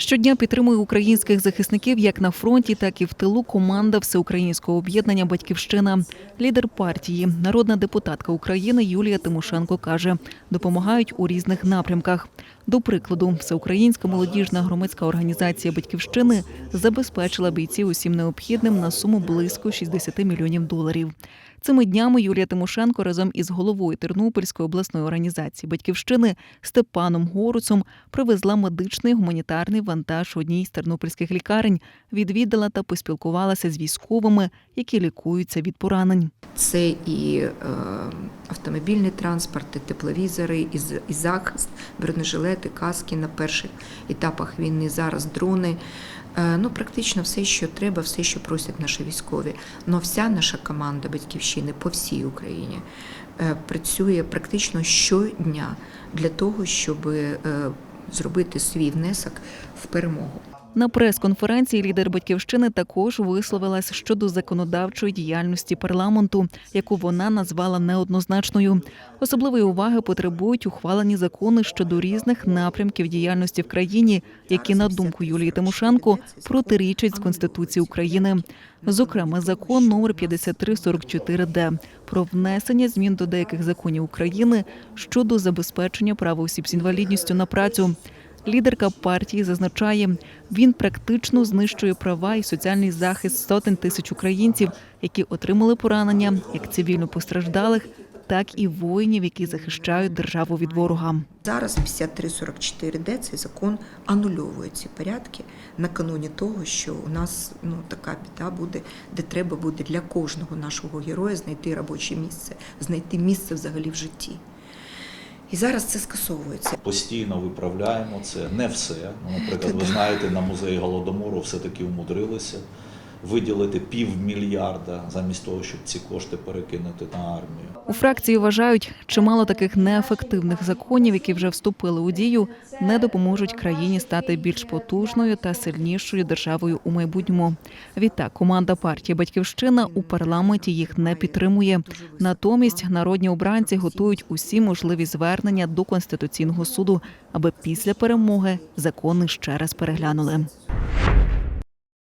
Щодня підтримує українських захисників як на фронті, так і в тилу команда Всеукраїнського об'єднання Батьківщина. Лідер партії, народна депутатка України Юлія Тимошенко каже, допомагають у різних напрямках. До прикладу, Всеукраїнська молодіжна громадська організація Батьківщини забезпечила бійців усім необхідним на суму близько 60 мільйонів доларів. Цими днями Юлія Тимошенко разом із головою Тернопільської обласної організації Батьківщини Степаном Горуцом привезла медичний гуманітарний вантаж одній з тернопільських лікарень, відвідала та поспілкувалася з військовими, які лікуються від поранень. Це і е, автомобільний транспорт, і тепловізори, і, захист, бронежилети, каски на перших етапах війни, зараз дрони. Е, ну, практично все, що треба, все, що просять наші військові. Но вся наша команда батьківщини по всій Україні е, працює практично щодня для того, щоб е, зробити свій внесок в перемогу. На прес-конференції лідер батьківщини також висловилась щодо законодавчої діяльності парламенту, яку вона назвала неоднозначною. Особливої уваги потребують ухвалені закони щодо різних напрямків діяльності в країні, які, на думку Юлії Тимошенко, протирічать з Конституції України. Зокрема, закон номер 5344-д про внесення змін до деяких законів України щодо забезпечення права осіб з інвалідністю на працю. Лідерка партії зазначає, він практично знищує права і соціальний захист сотень тисяч українців, які отримали поранення як цивільно постраждалих, так і воїнів, які захищають державу від ворога. Зараз 5344Д цей закон анульовує ці порядки накануні того, що у нас ну така біда буде, де треба буде для кожного нашого героя знайти робоче місце, знайти місце взагалі в житті. І зараз це скасовується. Постійно виправляємо це. Не все. Ну, наприклад, ви знаєте, на музеї голодомору все-таки вмудрилися виділити півмільярда замість того, щоб ці кошти перекинути на армію. У фракції вважають, чимало таких неефективних законів, які вже вступили у дію, не допоможуть країні стати більш потужною та сильнішою державою у майбутньому. Відтак, команда партії Батьківщина у парламенті їх не підтримує. Натомість народні обранці готують усі можливі звернення до конституційного суду, аби після перемоги закони ще раз переглянули.